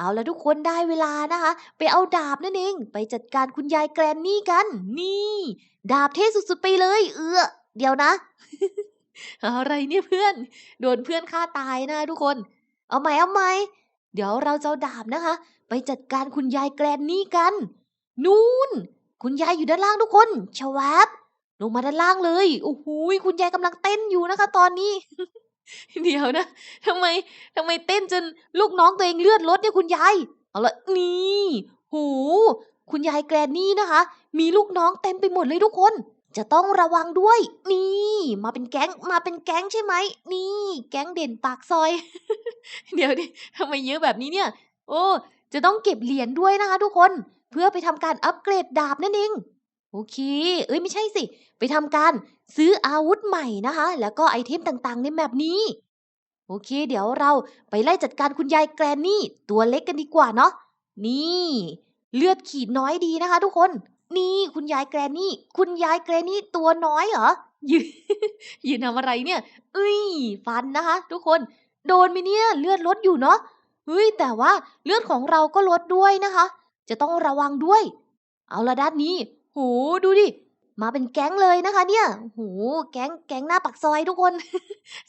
เอาละทุกคนได้เวลานะคะ ไปเอาดาบนั่นเอง ไปจัดการคุณยายแกรนนี่กัน นี่ ดาบเท่สุดๆไปเลย เออเดี๋ยวนะ อะไรเนี่ยเพื่อน โดนเพื่อนฆ่าตายนะทุกคน เอาใหมเอาใหมเดี๋ยวเราจะดาบนะคะ ไปจัดการคุณยายแกรนนี่กัน นู่น คุณยายอยู่ด้านล่างทุกคนชวับลงมาด้านล่างเลย โอ้โหคุณยายกำลังเต้นอยู่นะคะ ตอนนี้ เดี๋ยวนะทำไมทำไมเต้นจนลูกน้องตัวเองเลือดลดเนี่ยคุณยาย เอาละนี่โหคุณยายแกรนนี่นะคะ มีลูกน้องเต็มไปหมดเลยทุกคน จะต้องระวังด้วย นี่ มาเป็นแก๊งมาเป็นแก๊งใช่ไหมนี่ แก๊งเด่นปากซอย เดี๋ยวดิทำไมเยอะแบบนี้เนี่ย โอ้จะต้องเก็บเหรียญด้วยนะคะทุกคน เพื่อไปทำการอัปเกรดดาบนั่นเอง โอเค เอ้ยไม่ใช่สิ ไปทำการซื้ออาวุธใหม่นะคะ แล้วก็ไอเทมต่างๆในแมปนี้ โอเค เดี๋ยวเราไปไล่จัดการคุณยายแกรนนี่ตัวเล็กกันดีกว่าเนาะ นี่ เลือดขีดน้อยดีนะคะ ทุกคน นี่คุณยายแกรนนี่ คุณยายแกรนนี่ตัวน้อยเหรอ ยืนยืนทำอะไรเนี่ย เอ้ย ฟันนะคะ ทุกคน โดนไหมเนี่ยเลือดลดอยู่เนาะ เฮ้ยแต่ว่าเลือดของเราก็ลดด้วยนะคะ จะต้องระวังด้วย เอาละด้านนี้ หดูดิ มาเป็นแก๊งเลยนะคะ เนี่ยโหแก๊งแก๊งหน้าปากซอยทุกคน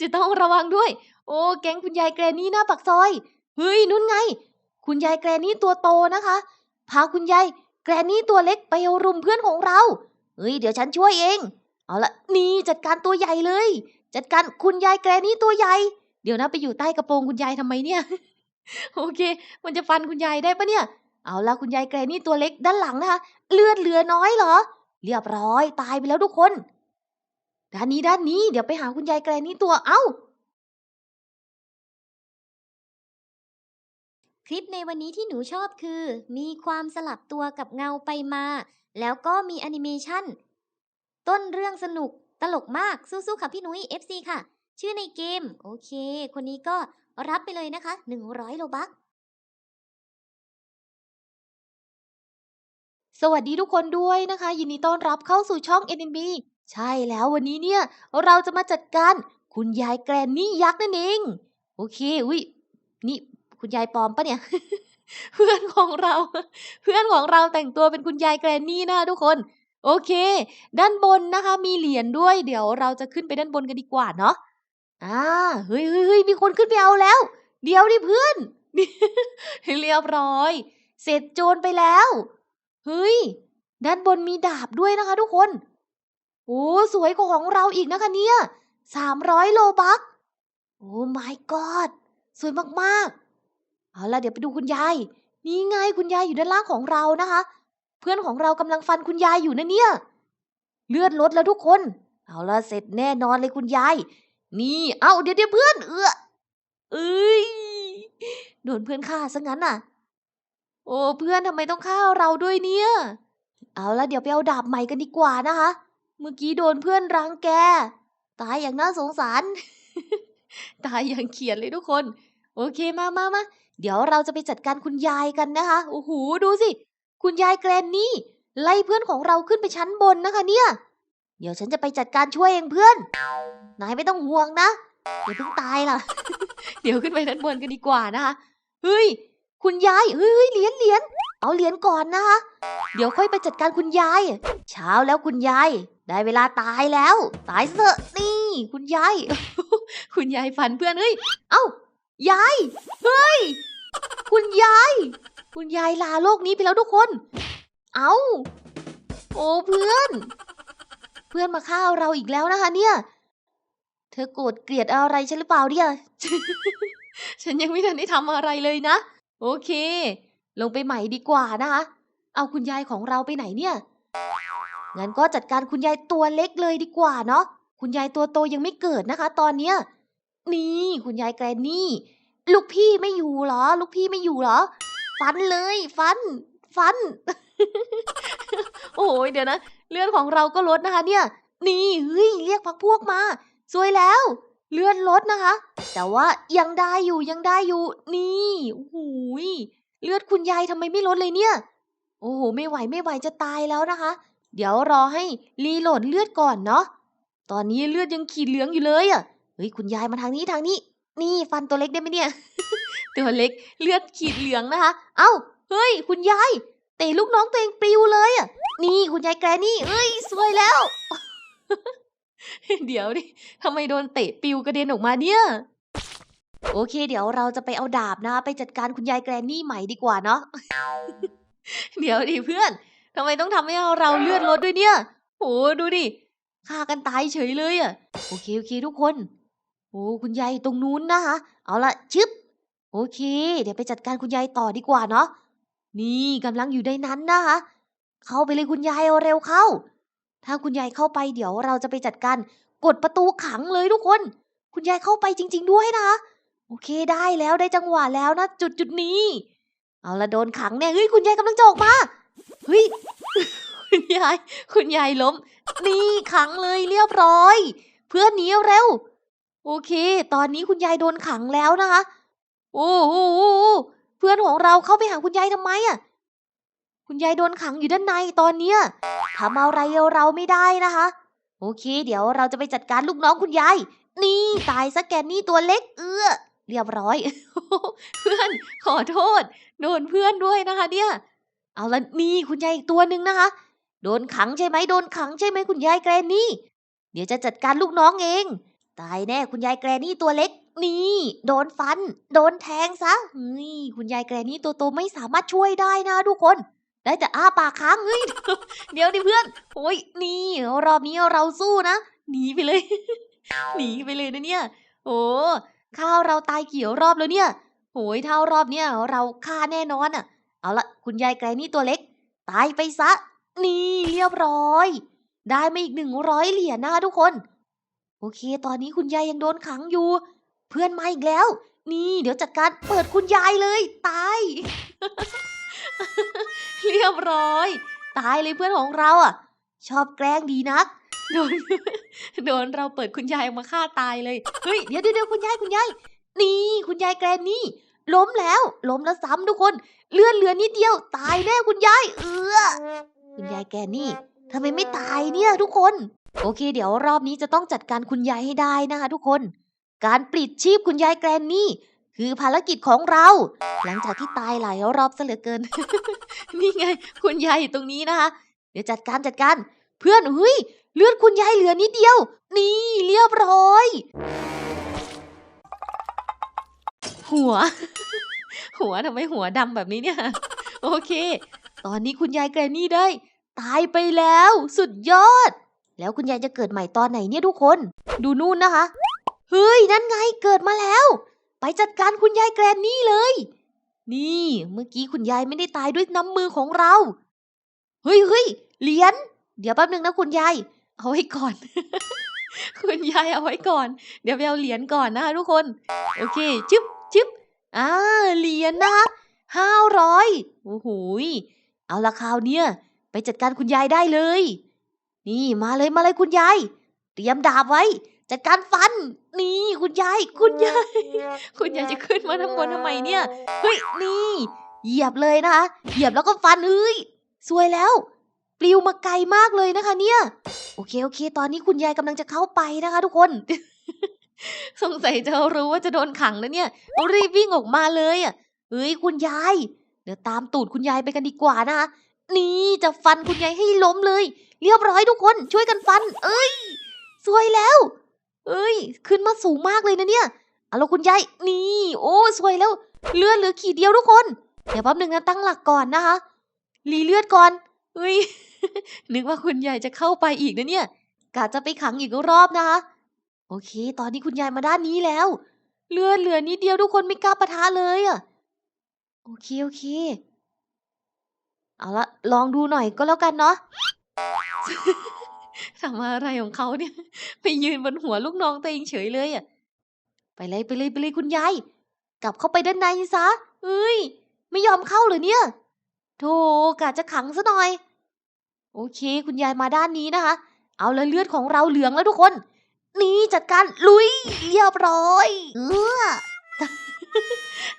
จะต้องระวังด้วย โอ้แก๊งคุณยายแกรนี่หน้าปากซอย เฮ้ยนู่นไง คุณยายแกรนี่ตัวโตนะคะ พาคุณยายแกรนี่ตัวเล็กไปรุมเพื่อนของเรา เฮ้ยเดี๋ยวฉันช่วยเอง เอาละนี่จัดการตัวใหญ่เลย จัดการคุณยายแกรนี่ตัวใหญ่ เดี๋ยวนะไปอยู่ใต้กระโปรงคุณยายทำไมเนี่ย โอเค มันจะฟันคุณยายได้ปะเนี่ย เอาละคุณยายแกรนี่ตัวเล็กด้านหลังนะคะ เลือดเหลือน้อยเหรอ เรียบร้อยตายไปแล้วทุกคน ด้านนี้ด้านนี้เดี๋ยวไปหาคุณยายแกรนี่ตัวเอ้า คลิปในวันนี้ที่หนูชอบคือ มีความสลับตัวกับเงาไปมา แล้วก็มีแอนิเมชันต้นเรื่องสนุกตลกมากสู้ๆค่ะพี่นุ้ย FC ค่ะ ชื่อในเกม โอเค คนนี้ก็รับไปเลยนะคะ 100 โลบัก สวัสดีทุกคนด้วยนะคะ ยินดีต้อนรับเข้าสู่ช่อง NNB ใช่แล้ววันนี้เนี่ย เราจะมาจัดการคุณยายแกรนนี่ยักษ์นั่นเอง โอเคอุ้ยนี่คุณยายปลอมปะเนี่ย เพื่อนของเรา เพื่อนของเราแต่งตัวเป็นคุณยายแกรนนี่นะทุกคน โอเค ด้านบนนะคะ มีเหรียญด้วย เดี๋ยวเราจะขึ้นไปด้านบนกันดีกว่าเนาะอ่าเฮ้ยเฮ้ยเฮ้ยมีคนขึ้นไปเอาแล้ว เดี๋ยวดิเพื่อนเรียบร้อย เสร็จโจรไปแล้ว เฮ้ย ด้านบนมีดาบด้วยนะคะทุกคน โอ้สวยกว่าของเราอีกนะคะเนี่ยสามร้อยโลบัก โอ้ my god สวยมากๆ เอาล่ะเดี๋ยวไปดูคุณยาย นี่ไงคุณยายอยู่ด้านล่างของเรานะคะ เพื่อนของเรากำลังฟันคุณยายอยู่นะเนี่ย เลือดลดแล้วทุกคน เอาล่ะเสร็จแน่นอนเลยคุณยาย นี่ เอาเดี๋ยวเดี๋ยวเพื่อน เออเอ้ย โดนเพื่อนฆ่าซะงั้นน่ะ โอ้เพื่อนทำไมต้องฆ่าเราด้วยเนี่ย เอาละเดี๋ยวไปเอาดาบใหม่กันดีกว่านะคะ เมื่อกี้โดนเพื่อนรังแก ตายอย่างน่าสงสาร ตายอย่างเขียดเลยทุกคน โอเคมามามาเดี๋ยวเราจะไปจัดการคุณยายกันนะคะ โอ้โหดูสิ คุณยายแกรนนี่ ไล่เพื่อนของเราขึ้นไปชั้นบนนะคะ เนี่ย เดี๋ยวฉันจะไปจัดการช่วยเองเพื่อน นายไม่ต้องห่วงนะเดี๋ยวเพิ่งตายล่ะ เดี๋ยวขึ้นไปด้นบนกันดีกว่านะคะ เฮ้ย คุณยายเฮ้ยเหรียญเหรียญเอาเหรียญก่อนนะคะ เดี๋ยวค่อยไปจัดการคุณยาย เช้าแล้วคุณยาย ได้เวลาตายแล้ว ตายซะเถอะนี่ คุณยาย คุณยายฟันเพื่อนเฮ้ย เอ้ายาย เฮ้ย คุณยาย คุณยายลาโลกนี้ไปแล้วทุกคน เอ้า โอ้เพื่อน เพื่อนมาฆ่าเราอีกแล้วนะคะ เนี่ย เธอโกรธเกลียดอะไรฉันหรือเปล่าเนี่ย ฉันยังไม่ทันได้ทำอะไรเลยนะ โอเค ลงไปใหม่ดีกว่านะคะ เอาคุณยายของเราไปไหนเนี่ย งั้นก็จัดการคุณยายตัวเล็กเลยดีกว่าเนาะ คุณยายตัวโตยังไม่เกิดนะคะ ตอนเนี้ย นี่ คุณยายแกรนนี่ ลูกพี่ไม่อยู่เหรอ ลูกพี่ไม่อยู่เหรอ ฟันเลย ฟัน ฟัน โอ้ยเดี๋ยวนะ เลือดของเราก็ลดนะคะ เนี่ย นี่ เฮ้ย เรียกพักพวกมา สวยแล้ว เลือดลดนะคะ แต่ว่ายังได้อยู่ยังได้อยู่ นี่โอ้โหยเลือดคุณยายทำไมไม่ลดเลยเนี่ย โอ้โห ไม่ไหวไม่ไหวจะตายแล้วนะคะ เดี๋ยวรอให้รีโหลดเลือดก่อนเนาะตอนนี้เลือดยังขีดเหลืองอยู่เลยอะ่ะเฮ้ยคุณยายมาทางนี้ทางนี้ นี่ฟันตัวเล็กได้ไหมเนี่ย ตัวเล็กเลือดขีดเหลืองนะคะ เอ้าเฮ้ย คุณยายเตะลูกน้องตัวเองปลิวเลยอะนี่คุณยายแกรนี่เอ้ยสวยแล้ว เดี๋ยวดิทำไมโดนเตะปิวกระเด็นออกมาเนี่ย โอเค เดี๋ยวเราจะไปเอาดาบนะ ไปจัดการคุณยายแกรนี่ใหม่ดีกว่าเนาะ เดี๋ยวดิเพื่อนทำไมต้องทำให้เราเลือดลดด้วยเนี่ยโอ้ดูดิฆ่ากันตายเฉยเลยอะ โอเคโอเคทุกคน โอ้คุณยายตรงนู้นนะคะ เอาละชึบ โอเค เดี๋ยวไปจัดการคุณยายต่อดีกว่าเนาะ นี่กำลังอยู่ในนั้นนะคะ เข้าไปเลยคุณยายเอาเร็วเข้า ถ้าคุณยายเข้าไปเดี๋ยวเราจะไปจัดการกดประตูขังเลยทุกคน คุณยายเข้าไปจริง ๆ ด้วยนะ โอเคได้แล้วได้จังหวะแล้วนะ จุดจุดนี้ เอาละโดนขังเนี่ยเฮ้ยคุณยายกำลังจะออกมาเฮ้ยคุณยาย คุณยายล้ม นี่ขังเลยเรียบร้อย เพื่อนหนีเร็ว โอเค ตอนนี้คุณยายโดนขังแล้วนะคะ โอ้โหเพื่อนของเราเข้าไปหาคุณยายทำไมอะ คุณยายโดนขังอยู่ด้านในตอนเนี้ยทำอะไรเราไม่ได้นะคะ โอเค เดี๋ยวเราจะไปจัดการลูกน้องคุณยาย นี่ตายซะแกนี่ตัวเล็กเอื้อเรียบร้อย เพื่อนขอโทษ โดนเพื่อนด้วยนะคะ เนี่ย เอาละนี่คุณยายอีกตัวหนึ่งนะคะ โดนขังใช่ไหมโดนขังใช่ไหมคุณยายแกรนี่ เดี๋ยวจะจัดการลูกน้องเอง ตายแน่คุณยายแกรนี่ตัวเล็ก นี่ โดนฟัน โดนแทงซะนี่คุณยายแกรนี่ตัวโตไม่สามารถช่วยได้นะทุกคน ได้แต่อ้าปากค้างเฮ้ยเดี๋ยวดิเพื่อนโอ้ยนี่รอบนี้เราสู้นะหนีไปเลย หนีไปเลยนะเนี่ย โอ้ข้าวเราตายเกี่ยวรอบแล้วเนี่ยโอ้ยเท่ารอบเนี้ยเราฆ่าแน่นอนอะ เอาละคุณยายแกรนี่ตัวเล็ก ตายไปซะ นี่เรียบร้อย ได้มาอีกหนึ่งร้อยเหรียญนะคะทุกคน โอเค ตอนนี้คุณยายยังโดนขังอยู่ เพื่อนมาอีกแล้ว นี่ เดี๋ยวจัดการเปิดคุณยายเลย ตาย เรียบร้อย ตายเลยเพื่อนของเราอะ ชอบแกล้งดีนัก โดน โดนเราเปิดคุณยายมาฆ่าตายเลย เฮ้ย เดี๋ยวเดี๋ยวคุณยายคุณยาย นี่ คุณยายแกรนนี่ ล้มแล้ว ล้มแล้วซ้ำทุกคน เลื่อนเหลือนิดเดียว ตายแน่คุณยาย เออคุณยายแกนี่ทำไมไม่ตายเนี่ยทุกคน โอเค เดี๋ยวรอบนี้จะต้องจัดการคุณยายให้ได้นะคะทุกคน การปลิดชีพคุณยายแกรนนี่ คือภารกิจของเรา หลังจากที่ตายหลายรอบซะเหลือเกิน นี่ไง คุณยายอยู่ตรงนี้นะคะ เดี๋ยวจัดการจัดการ เพื่อนเฮ้ยเลือดคุณยายเหลือนิดเดียว นี่เรียบร้อย หัว หัวทำไมหัวดำแบบนี้เนี่ย โอเค ตอนนี้คุณยายแกรนี่ได้ ตายไปแล้ว สุดยอด แล้วคุณยายจะเกิดใหม่ตอนไหนเนี่ยทุกคน ดูนู่นนะคะ เฮ้ย นั่นไงเกิดมาแล้ว ไปจัดการคุณยายแกรนนี่เลย นี่ เมื่อกี้คุณยายไม่ได้ตายด้วยน้ำมือของเรา เฮ้ยเฮ้ยเหรียญเดี๋ยวแป๊บนึงนะคุณยาย เอาไว้ก่อน คุณยายเอาไว้ก่อน เดี๋ยวไปเอาเหรียญก่อนนะคะทุกคน โอเคจึ๊บจึ๊บอ่าเหรียญนะคะห้าร้อยโอ้โหเอาละคราวเนี้ยไปจัดการคุณยายได้เลย นี่มาเลยมาเลยคุณยาย เตรียมดาบไว้ จัดการฟัน นี่คุณยาย คุณยาย คุณยายจะขึ้นมาทั้งบนทำไมเนี่ย เฮ้ย นี่ เหยียบเลยนะคะ เหยียบแล้วก็ฟันเฮ้ยสวยแล้ว ปลิวมาไกลมากเลยนะคะ เนี่ย โอเค โอเค ตอนนี้คุณยายกำลังจะเข้าไปนะคะ ทุกคน สงสัยจะรู้ว่าจะโดนขังแล้วเนี่ย รีบวิ่งออกมาเลยอะเฮ้ย คุณยาย เดี๋ยวตามตูดคุณยายไปกันดีกว่านะคะ นี่จะฟันคุณยายให้ล้มเลย เรียบร้อยทุกคน ช่วยกันฟัน เอ้ย สวยแล้ว เอ้ย ขึ้นมาสูงมากเลยนะเนี่ยเอาละคุณยายนี่ โอ้สวยแล้วเลือดเหลือขีดเดียวทุกคน เดี๋ยวแป๊บหนึ่งนะตั้งหลักก่อนนะคะรีเลือดก่อนเฮ้ยนึกว่าคุณยายจะเข้าไปอีกนะเนี่ยกะจะไปขังอีกรอบนะคะโอเค ตอนนี้คุณยายมาด้านนี้แล้ว เลือดเหลือนิดเดียวทุกคนไม่กล้าปะทะเลยอะโอเคโอเค เอาละลองดูหน่อยก็แล้วกันเนาะ ทำอะไรของเขาเนี่ย ไปยืนบนหัวลูกน้องตัวเองเฉยเลยอะ ไปเลยไปเลยไปเลยคุณยาย กลับเข้าไปด้านในซะ เอ้ย ไม่ยอมเข้าเลยเนี่ย โธ่กะจะขังซะหน่อย โอเค คุณยายมาด้านนี้นะคะ เอาละเลือดของเราเหลืองแล้วทุกคน นี่จัดการลุยเรียบร้อย เออ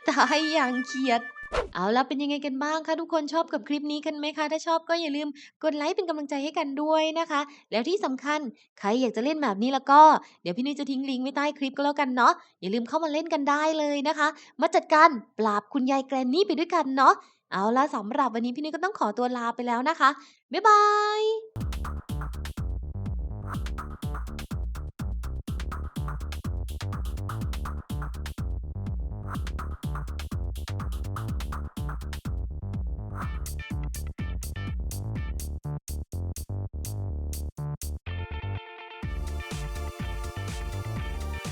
ตายอย่างเขียด เอาล่ะเป็นยังไงกันบ้างคะทุกคนชอบกับคลิปนี้กันไหมคะ ถ้าชอบก็อย่าลืมกดไลค์เป็นกำลังใจให้กันด้วยนะคะ แล้วที่สำคัญใครอยากจะเล่นแบบนี้แล้วก็เดี๋ยวพี่นุ้ยจะทิ้งลิงก์ไว้ใต้คลิปก็แล้วกันเนาะอย่าลืมเข้ามาเล่นกันได้เลยนะคะ มาจัดการปราบคุณยายแกรนนี่ไปด้วยกันเนาะเอาล่ะสำหรับวันนี้พี่นุ้ยก็ต้องขอตัวลาไปแล้วนะคะบ๊ายบาย